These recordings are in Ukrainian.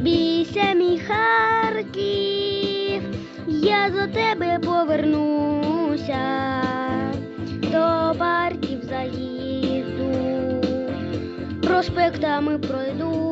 Бійся, мій Харків, я за тебе повернуся, до парків заїду, проспектами пройду.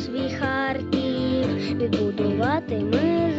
свій Харків відбудувати ми.